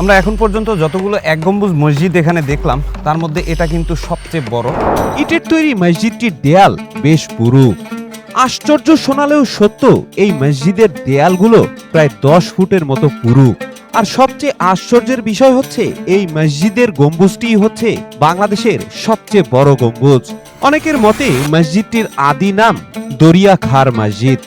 আমরা এখন পর্যন্ত যতগুলো এক গম্বুজ মসজিদ এখানে দেখলাম, তার মধ্যে এটা কিন্তু সবচেয়ে বড়। ইটের তৈরি মসজিদটির দেয়াল বেশ পুরু। আশ্চর্য শোনালেও সত্য, এই মসজিদের দেয়ালগুলো প্রায় দশ ফুটের মতো পুরু। আর সবচেয়ে আশ্চর্যের বিষয় হচ্ছে, এই মসজিদের গম্বুজটি হচ্ছে বাংলাদেশের সবচেয়ে বড় গম্বুজ। অনেকের মতে, মসজিদটির আদি নাম দরিয়া খার মসজিদ।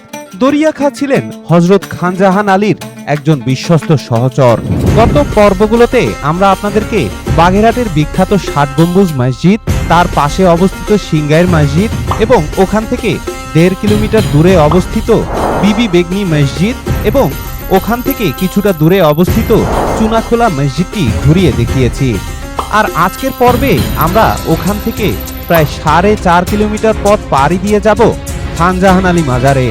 দরিয়া খা ছিলেন হজরত খানজাহান আলীর একজন বিশ্বস্ত সহচর। গত পর্বগুলোতে আমরা আপনাদেরকে বাগেরহাটের বিখ্যাত ষাট গম্বুজ মসজিদ, তার পাশে অবস্থিত সিংগাইর মসজিদ এবং ওখান থেকে দেড় কিলোমিটার দূরে অবস্থিত বিবি বেগনি মসজিদ এবং ওখান থেকে কিছুটা দূরে অবস্থিত চুনাখোলা মসজিদটি ঘুরিয়ে দেখিয়েছি। আর আজকের পর্বে আমরা ওখান থেকে প্রায় সাড়ে চার কিলোমিটার পথ পাড়ি দিয়ে যাব খানজাহান আলী মাজারে।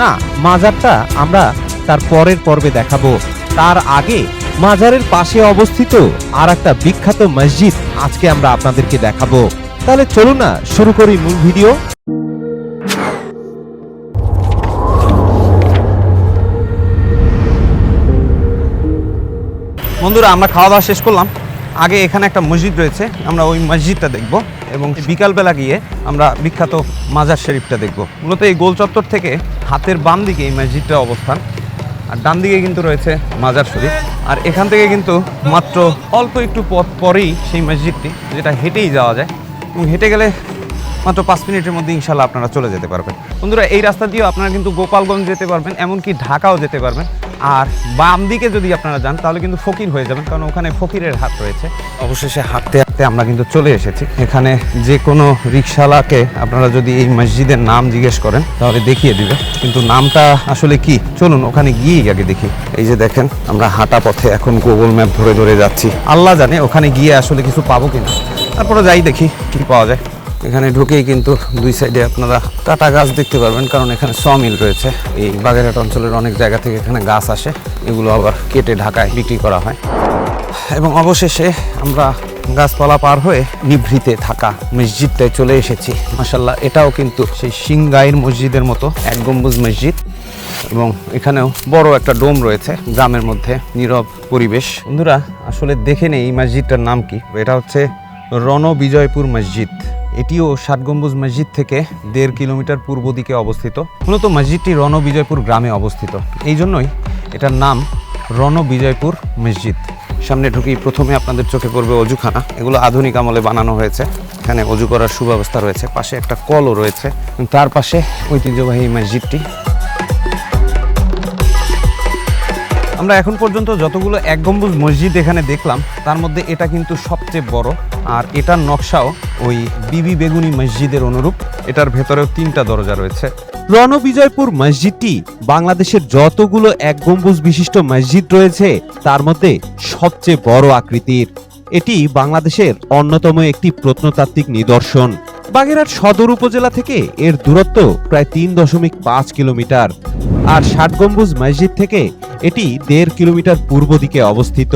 না, মাজারটা আমরা তার পরের পর্বে দেখাবো। তার আগে মাজারের পাশে অবস্থিত আর একটা বিখ্যাত মসজিদ আজকে আমরা আপনাদেরকে দেখাবো। তাহলে চলুন না, শুরু করি মূল ভিডিও। বন্ধুরা, আমরা খাওয়া দাওয়া শেষ করলাম। আগে এখানে একটা মসজিদ রয়েছে, আমরা ওই মসজিদটা দেখব এবং বিকালবেলা গিয়ে আমরা বিখ্যাত মাজার শরীফটা দেখব। মূলত এই গোল চত্বর থেকে হাতের বাম দিকে এই মসজিদটার অবস্থান। আর ডান দিকে কিন্তু রয়েছে মাজার শরীফ। আর এখান থেকে কিন্তু মাত্র অল্প একটু পথ পরেই সেই মসজিদটি, যেটা হেঁটেই যাওয়া যায়। এবং হেঁটে গেলে মাত্র পাঁচ মিনিটের মধ্যে ইনশাল্লাহ আপনারা চলে যেতে পারবেন। বন্ধুরা, এই রাস্তা দিয়েও আপনারা কিন্তু গোপালগঞ্জ যেতে পারবেন, এমনকি ঢাকাও যেতে পারবেন। আর বাম দিকে যদি আপনারা যান, তাহলে কিন্তু ফকির হয়ে যাবেন, কারণ ওখানে ফকিরের হাট রয়েছে। অবশেষে হাঁটতে হাঁটতে আমরা কিন্তু চলে এসেছি। এখানে যে কোনো রিক্সাওয়ালাকে আপনারা যদি এই মসজিদের নাম জিজ্ঞেস করেন, তাহলে দেখিয়ে দিবে। কিন্তু নামটা আসলে কি? চলুন, ওখানে গিয়েই আগে দেখি। এই যে দেখেন, আমরা হাঁটা পথে এখন গুগল ম্যাপ ধরে ধরে যাচ্ছি। আল্লাহ জানে ওখানে গিয়ে আসলে কিছু পাবো কিনা। তারপরে যাই দেখি কি পাওয়া যায়। এখানে ঢুকেই কিন্তু দুই সাইডে আপনারা কাটা গাছ দেখতে পারবেন, কারণ এখানে সমিল রয়েছে। এই বাগেরহাট অঞ্চলের অনেক জায়গা থেকে এখানে গাছ আসে, এগুলো আবার কেটে ঢাকায় বিক্রি করা হয়। এবং অবশেষে আমরা গাছপালা পার হয়ে নিভৃতে থাকা মসজিদটায় চলে এসেছি। মাসাল্লাহ এটাও কিন্তু সেই সিংগাইর মসজিদের মতো, এক গম্বুজ মসজিদ। এবং এখানেও বড় একটা ডোম রয়েছে, গ্রামের মধ্যে নীরব পরিবেশ। বন্ধুরা, আসলে দেখে নেই এই মসজিদটার নাম কি, এটা হচ্ছে রণ বিজয়পুর মসজিদ। এটিও ষাট গম্বুজ মসজিদ থেকে দেড় কিলোমিটার পূর্ব দিকে অবস্থিত। মূলত মসজিদটি রণ বিজয়পুর গ্রামে অবস্থিত। এই জন্যই এটার নাম রণ বিজয়পুর মসজিদ। সামনে ঢুকি প্রথমে আপনাদের চোখে পড়বে অজুখানা। এগুলো আধুনিক আমলে বানানো হয়েছে। এখানে অজু করার সুব্যবস্থা রয়েছে। পাশে একটা কলও রয়েছে। তার পাশে ঐতিহ্যবাহী মসজিদটি। আমরা এখন পর্যন্ত যতগুলো এক গম্বুজ মসজিদ এখানে দেখলাম, তার মধ্যে এটা কিন্তু সবচেয়ে বড়। আর এটার নকশাও ওই বিবি বেগুনি মসজিদের অনুরূপ। এটার ভেতরেও তিনটা দরজা রয়েছে। রণবিজয়পুর মসজিদটি বাংলাদেশের যতগুলো এক গম্বুজ বিশিষ্ট মসজিদ রয়েছে, তার মধ্যে সবচেয়ে বড় আকৃতির। এটি বাংলাদেশের অন্যতম একটি প্রত্নতাত্ত্বিক নিদর্শন। বাগেরহাট সদর উপজেলা থেকে এর দূরত্ব প্রায় তিন দশমিক পাঁচ কিলোমিটার। আর ষাট গম্বুজ মসজিদ থেকে এটি দেড় কিলোমিটার পূর্ব দিকে অবস্থিত।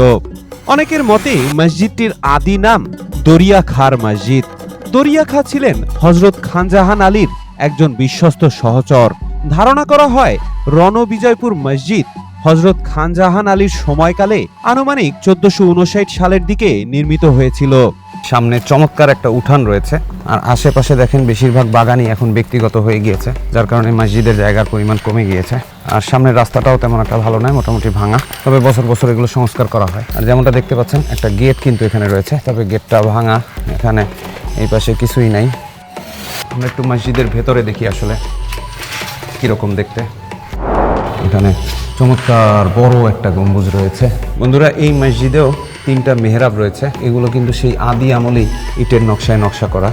অনেকের মতে মসজিদটির আদি নাম দরিয়া খার মসজিদ। দরিয়া খা ছিলেন হজরত খানজাহান আলীর একজন বিশ্বস্ত সহচর। ধারণা করা হয়, রণবিজয়পুর মসজিদ হজরত খানজাহান আলীর সময়কালে আনুমানিক চোদ্দশো সালের দিকে নির্মিত হয়েছিল। সামনে চমৎকার একটা উঠান রয়েছে। আর আশেপাশে দেখেন বেশিরভাগ বাগানই এখন ব্যক্তিগত হয়ে গিয়েছে, যার কারণে মসজিদের জায়গার পরিমাণ কমে গিয়েছে। আর সামনের রাস্তাটাও তেমন একটা ভালো নয়, মোটামুটি ভাঙা। তবে বছর বছর এগুলো সংস্কার করা হয়। আর যেমনটা দেখতে পাচ্ছেন, একটা গেট কিন্তু এখানে রয়েছে। তবে গেটটা ভাঙা, এখানে এই পাশে কিছুই নাই। আমরা একটু মসজিদের ভেতরে দেখি আসলে কীরকম দেখতে। এখানে চমৎকার বড় একটা গম্বুজ রয়েছে। বন্ধুরা, এই মসজিদেও তিনটা মেহরাব রয়েছে। এগুলো কিন্তু সেই আদি আমলেই ইটের নকশায় নকশা করা।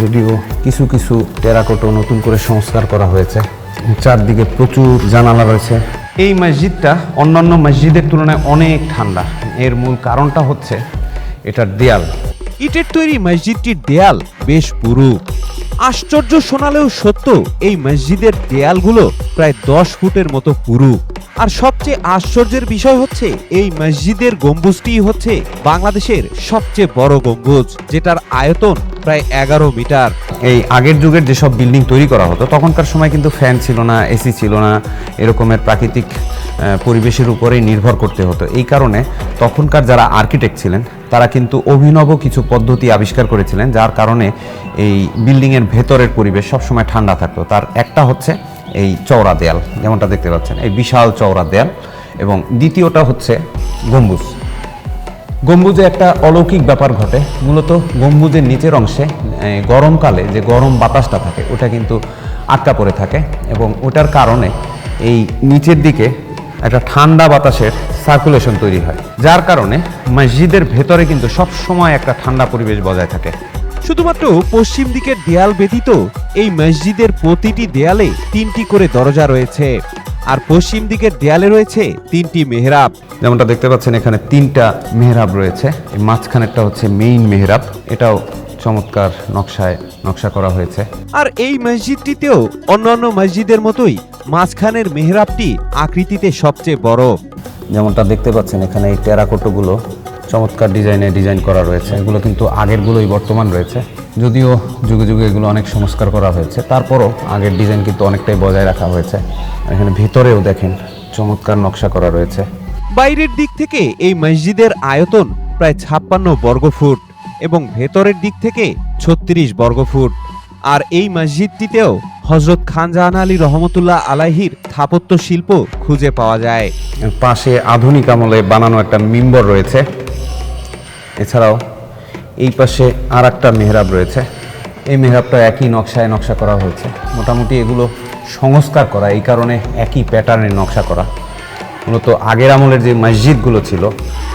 যদিও কিছু কিছু টেরাকোটো নতুন করে সংস্কার করা হয়েছে। চারদিকে প্রচুর জানালা রয়েছে। এই মসজিদটা অন্যান্য মসজিদের তুলনায় অনেক ঠান্ডা। এর মূল কারণটা হচ্ছে এটার দেয়াল। ইটের তৈরি মসজিদটির দেয়াল বেশ পুরু। আশ্চর্য শোনালেও সত্য, এই মসজিদের দেয়ালগুলো প্রায় দশ ফুটের মতো পুরু। আর সবচেয়ে আশ্চর্যের বিষয় হচ্ছে, এই মসজিদের গম্বুজটি হচ্ছে বাংলাদেশের সবচেয়ে বড় গম্বুজ, যেটার আয়তন প্রায় এগারো মিটার। এই আগের যুগের যেসব বিল্ডিং তৈরি করা হতো, তখনকার সময় কিন্তু ফ্যান ছিল না এসি ছিল না, এরকমের প্রাকৃতিক পরিবেশের উপরেই নির্ভর করতে হতো। এই কারণে তখনকার যারা আর্কিটেক্ট ছিলেন, তারা কিন্তু অভিনব কিছু পদ্ধতি আবিষ্কার করেছিলেন, যার কারণে এই বিল্ডিংয়ের ভেতরের পরিবেশ সবসময় ঠান্ডা থাকতো। তার একটা হচ্ছে এই চওড়া দেয়াল, যেমনটা দেখতে পাচ্ছেন। এই বিশাল চওড়া দেয়াল এবং দ্বিতীয়টা হচ্ছে গম্বুজ। গম্বুজে একটা অলৌকিক ব্যাপার ঘটে। মূলত গম্বুজের নিচের অংশে গরমকালে যে গরম বাতাসটা থাকে, ওটা কিন্তু আটকা পড়ে থাকে এবং ওটার কারণে এই নিচের দিকে একটা ঠান্ডা বাতাসের সার্কুলেশন তৈরি হয়। যার কারণে মসজিদের ভেতরে কিন্তু সব সময় একটা ঠান্ডা পরিবেশ বজায় থাকে। শুধুমাত্র পশ্চিম দিকের দেয়াল ব্যতীত এই মসজিদের প্রতিটি দেয়ালে তিনটি করে দরজা রয়েছে। আর পশ্চিম দিকের দেয়ালে রয়েছে তিনটি মেহরাব। যেমনটা দেখতে পাচ্ছেন এখানে তিনটা মেহরাব রয়েছে। এই মাঝখানেরটা হচ্ছে মেইন মেহরাব। এটাও চমৎকার নকশায় নকশা করা হয়েছে। আর এই মসজিদটিতেও অন্যান্য মসজিদের মতোই মাঝখানের মেহরাবটি আকৃতিতে সবচেয়ে বড়। যেমনটা দেখতে পাচ্ছেন এখানে এই টেরাকোটোগুলো চমৎকার ডিজাইনে ডিজাইন করা রয়েছে। এগুলো কিন্তু আগেরগুলোই বর্তমান রয়েছে। যদিও যুগে যুগে এগুলো অনেক সংস্কার করা হয়েছে। তারপরও আগের ডিজাইন কিন্তু অনেকটাই বজায় রাখা হয়েছে। এখানে ভিতরেও দেখেন চমৎকার নকশা করা রয়েছে। বাইরের দিক থেকে এই মসজিদের আয়তন প্রায় ছাপ্পান্ন বর্গফুট এবং ভেতরের দিক থেকে ছত্রিশ বর্গফুট আর এই মসজিদটিতেও হজরত খান জাহান আলী রহমতুল্লাহ আলাহির স্থাপত্য শিল্প খুঁজে পাওয়া যায়। পাশে আধুনিক আমলে বানানো একটা মিম্বর রয়েছে। এছাড়াও এই পাশে আর একটা মেহরাব রয়েছে। এই মেহরাবটা একই নকশায় নকশা করা হয়েছে। মোটামুটি এগুলো সংস্কার করা, এই কারণে একই প্যাটার্নের নকশা করা। মূলত আগের আমলের যে মসজিদগুলো ছিল,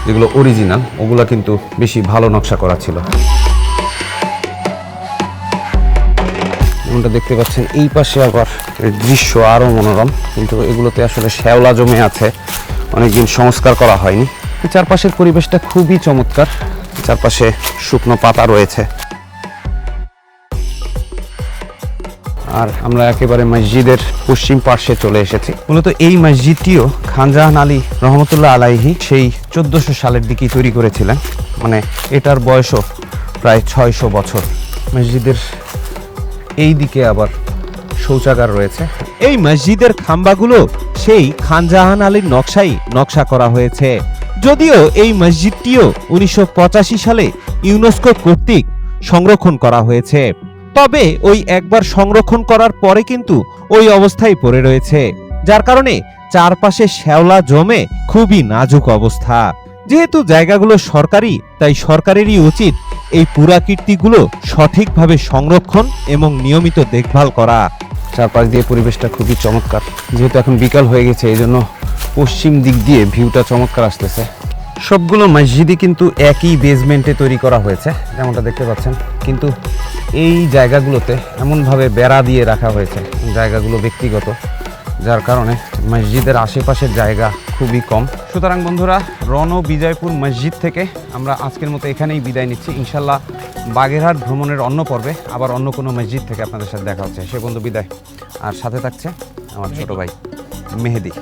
যেগুলো অরিজিনাল ওগুলো কিন্তু বেশি ভালো নকশা করা ছিল। যেমনটা দেখতে পাচ্ছেন, এই পাশে আবার দৃশ্য আরও মনোরম, কিন্তু এগুলোতে আসলে শ্যাওলা জমে আছে। অনেকদিন সংস্কার করা হয়নি। চারপাশের পরিবেশটা খুবই চমৎকার। চারপাশে শুকনো পাতা রয়েছে। আর আমরা একেবারে মসজিদের পশ্চিম পার্শ্বে চলে এসেছি। মূলত এই মসজিদটিও খানজাহান আলী রহমতুল্লাহ আলাইহি সেই চোদ্দোশো সালের দিকেই তৈরি করেছিলেন। মানে এটার বয়সও প্রায় ছয়শো বছর। মসজিদের এই দিকে আবার শৌচাগার রয়েছে। এই মসজিদের খাম্বাগুলো সেই খানজাহান আলীর নকশাই নকশা করা হয়েছে। যদিও এই মসজিদটিও উনিশশো পঁচাশি সালে ইউনেস্কো কর্তৃক সংরক্ষণ করা হয়েছে। তবে ওই একবার সংরক্ষণ করার পরে কিন্তু ওই অবস্থায় পড়ে রয়েছে, যার কারণে চারপাশে শ্যাওলা জমে খুবই নাজুক অবস্থা। যেহেতু জায়গাগুলো সরকারি, তাই সরকারেরই উচিত এই পুরাকীর্তিগুলো সঠিকভাবে সংরক্ষণ এবং নিয়মিত দেখভাল করা। চারপাশ দিয়ে পরিবেশটা খুবই চমৎকার, যেহেতু এখন বিকাল হয়ে গেছে এই জন্য পশ্চিম দিক দিয়ে ভিউটা চমৎকার আসতেছে। সবগুলো মসজিদই কিন্তু একই বেসমেন্টে তৈরি করা হয়েছে, যেমনটা দেখতে পাচ্ছেন। কিন্তু এই জায়গাগুলোতে এমনভাবে বেড়া দিয়ে রাখা হয়েছে, জায়গাগুলো ব্যক্তিগত, যার কারণে মসজিদের আশেপাশের জায়গা খুবই কম। সুতরাং বন্ধুরা রণ বিজয়পুর মসজিদ থেকে আমরা আজকের মতো এখানেই বিদায় নিচ্ছি। ইনশাল্লাহ বাগেরহাট ভ্রমণের অন্য পর্বে আবার অন্য কোনো মসজিদ থেকে আপনাদের সাথে দেখা হচ্ছে। সে বন্ধু বিদায়। আর সাথে থাকছে আমার ছোট ভাই মেহেদি।